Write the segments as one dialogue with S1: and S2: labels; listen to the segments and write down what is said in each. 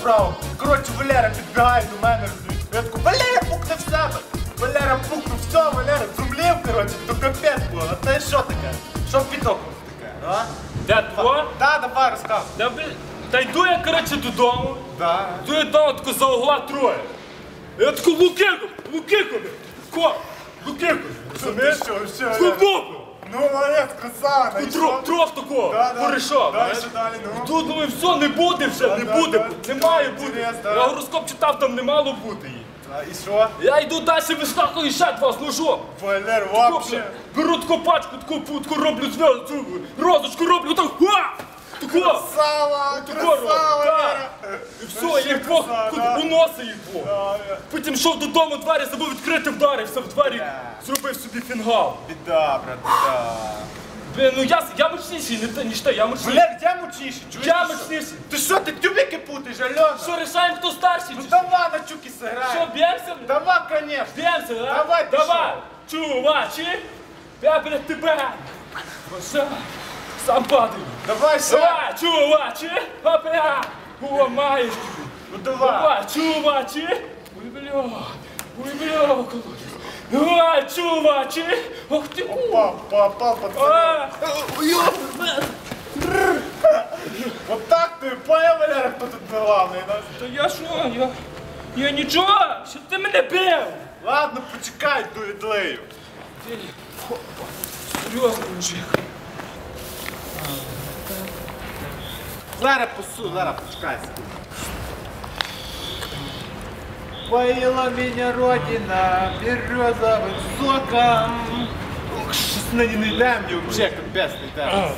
S1: цікаво. Коротше, Валера підбігає до мене, розумієш. Я таку, Валера, пукни в себе. Валера пукнув, все, Валера, зумлів, коротше, то капець було. А це що таке? Що підокнув таке, а?
S2: Де тво?
S1: Да, давай, розказуй.
S2: Та, та йду я, коротше, додому.
S1: Да.
S2: Йду я додому, тако за угла троє. Я тако лукику, лукику, ко, лукику. Розумієш?
S1: Що, що,
S2: Скупоку.
S1: Ну, молодець, красава,
S2: трох, трох такого,
S1: Да, да.
S2: порішав.
S1: Далі, далі, ну.
S2: Тут думаю, все, не буде вже, не
S1: да,
S2: буде,
S1: да.
S2: не має
S1: Інтерес,
S2: бути.
S1: да.
S2: Я гороскоп читав, там не мало бути її.
S1: А, І що?
S2: Я йду далі вискакую ще два з ножом.
S1: Валер, вообще.
S2: беру таку пачку, таку, таку роблю зв'язку, розочку роблю, так, ха! Таку,
S1: Красава, красава.
S2: І куди-
S1: да.
S2: уносив їх
S1: да.
S2: Потім йшов додому, двері забув відкрити, вдарився в двері, зробив собі фінгал.
S1: Біда, брат, біда.
S2: Блін, ну я, я мощніший, не те, ніж ти, я мощніший.
S1: Валер, я мучишь, чуєш?
S2: Я
S1: ти що?
S2: мощніший.
S1: Ти що, ти тюбики путаєш, Альона?
S2: Що, рішаємо, хто старший?
S1: Ну
S2: чи
S1: давай на чуки
S2: Що,
S1: сыграем.
S2: б'ємося?
S1: Давай, конечно.
S2: Б'ємося, да?
S1: Давай, ти
S2: Давай. Чувачі, я перед тебе. Оце, сам падаю.
S1: Давай, все.
S2: Давай, чувачі, опя, уламаєш.
S1: Ну давай.
S2: Давай, чувачі. Ой, бля, ой, бля, колодязь. Давай, чувачі. Ох ти ку.
S1: Попал, пацан.
S2: А,
S1: Вот так ты понял, Валера, кто тут главный? да?
S2: Та я що, я, я нічого, що ти мене бив?
S1: Ладно, почекай, до відлею.
S2: Серйозно, мужик.
S1: Зараз посу, зараз почекай секунду. Поила меня родина, береза высока. Щось на не йде мені вообще капець не йде.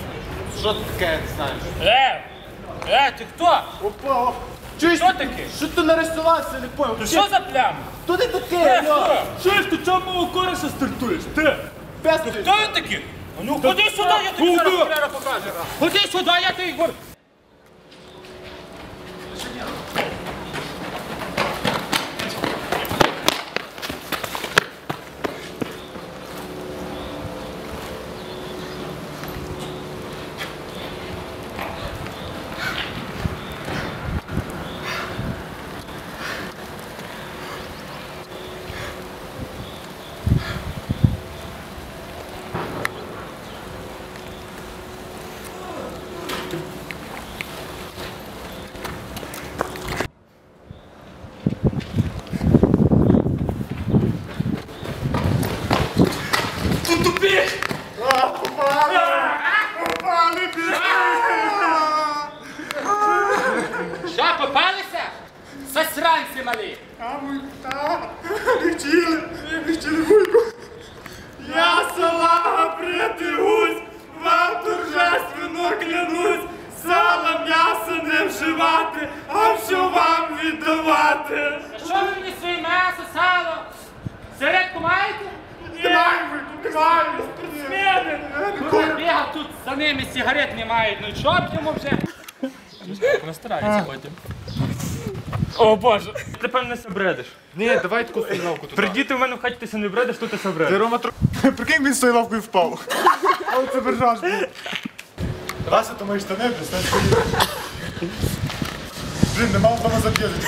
S1: Що ти таке, не знаєш?
S2: Е, е, ти хто?
S1: Опа. Чуєш?
S2: Що таке?
S1: Що ти нарисувався, не понял?
S2: Ти що за пляма?
S1: Хто ти такий?
S2: Чуєш, ти чого мого кореша стартуєш? Ти?
S1: Пес ти.
S2: Хто він такий? Ну ходи сюди, я тобі зараз покажу. Ходи сюди, я тобі говорю. Тут тупі!
S3: Що, попалися? Засранці малі!
S1: Летіли, летіли вуйку. Я салага притягусь, вам торжественно клянусь, сало м'ясо не вживати, а все вам віддавати.
S3: А що ви мені своє м'ясо, сало? Середку маєте?
S1: Дай ви, тут спортсмени.
S3: Бігав тут за ними сигарет не мають, ну б йому вже?
S2: Постарайся потім. О боже, ти певно се бредиш.
S1: Ні, давай таку стоїновку туди.
S2: Придіти в мене в хаті ти се не бредиш, то ти се бредиш.
S1: Ти Рома тро... Прикинь, він стоїновкою впав. Але це бержаш був. Вася, то мої штани, представь. Блін, нема вдома заб'єжить.